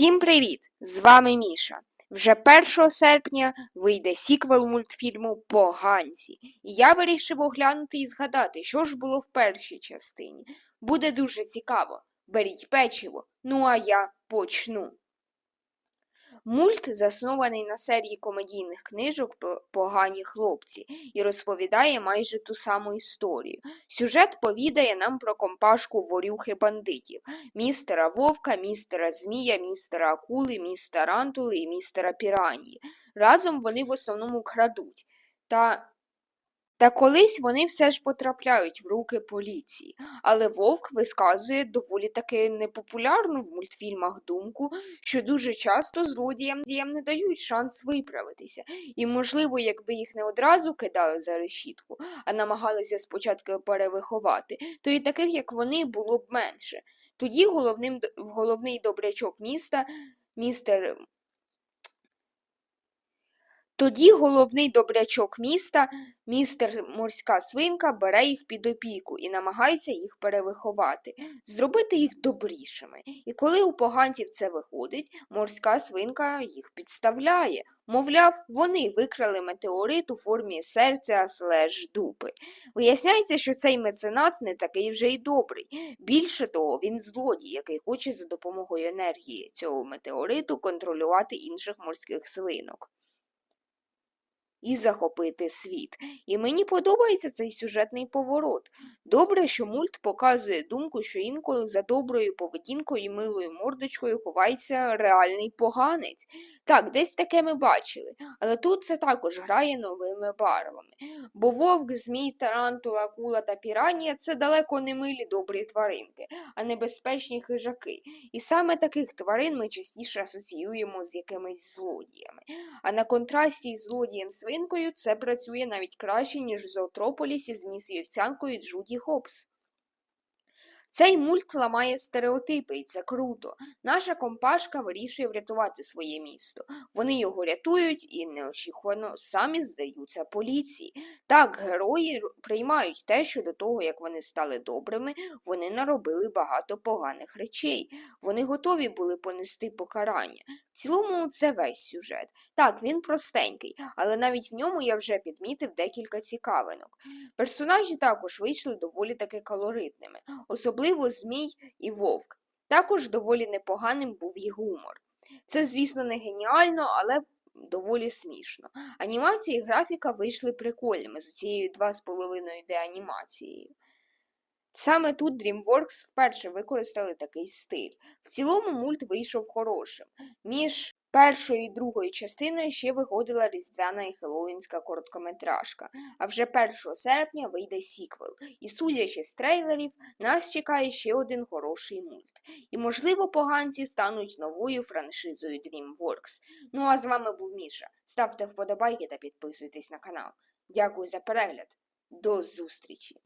Всім привіт! З вами Міша. Вже 1 серпня вийде сіквел мультфільму Поганці. І я вирішив оглянути і згадати, що ж було в першій частині. Буде дуже цікаво. Беріть печиво. Ну а я почну. Мульт заснований на серії комедійних книжок Погані хлопці і розповідає майже ту саму історію. Сюжет повідає нам про компашку ворюхи бандитів, містера Вовка, містера Змія, містера Акули, містера Антули і містера Піранії. Разом вони в основному крадуть. Та... Та колись вони все ж потрапляють в руки поліції, але Вовк висказує доволі таки непопулярну в мультфільмах думку, що дуже часто злодіям діям не дають шанс виправитися, і, можливо, якби їх не одразу кидали за решітку, а намагалися спочатку перевиховати, то і таких, як вони, було б менше. Тоді головним, головний добрячок міста, містер. Тоді головний добрячок міста, містер морська свинка, бере їх під опіку і намагається їх перевиховати, зробити їх добрішими. І коли у поганців це виходить, морська свинка їх підставляє. Мовляв, вони викрали метеорит у формі серця слеш дупи. Виясняється, що цей меценат не такий вже й добрий. Більше того, він злодій, який хоче за допомогою енергії цього метеориту контролювати інших морських свинок і захопити світ. І мені подобається цей сюжетний поворот. Добре, що мульт показує думку, що інколи за доброю поведінкою і милою мордочкою ховається реальний поганець. Так, десь таке ми бачили, але тут це також грає новими барвами. Бо вовк, змій, тарантула, акула та піранія це далеко не милі добрі тваринки, а небезпечні хижаки. І саме таких тварин ми частіше асоціюємо з якимись злодіями. А на контрасті із злодієм свинкою це працює навіть краще, ніж в Зоотрополісі з міс Вівцянкою Джуді Хопс. Цей мульт ламає стереотипи, і це круто. Наша компашка вирішує врятувати своє місто. Вони його рятують і неочікувано самі здаються поліції. Так, герої приймають те, що до того, як вони стали добрими, вони наробили багато поганих речей. Вони готові були понести покарання. В цілому це весь сюжет. Так, він простенький, але навіть в ньому я вже підмітив декілька цікавинок. Персонажі також вийшли доволі таки колоритними, особливо Змій і Вовк. Також доволі непоганим був і гумор. Це, звісно, не геніально, але доволі смішно. Анімація і графіка вийшли прикольними з цією 2,5D анімацією. Саме тут DreamWorks вперше використали такий стиль. В цілому мульт вийшов хорошим. Між першою і другою частиною ще виходила різдвяна і хеллоуінська короткометражка, а вже 1 серпня вийде сіквел. І судячи з трейлерів, нас чекає ще один хороший мульт. І, можливо, поганці стануть новою франшизою DreamWorks. Ну а з вами був Міша. Ставте вподобайки та підписуйтесь на канал. Дякую за перегляд. До зустрічі!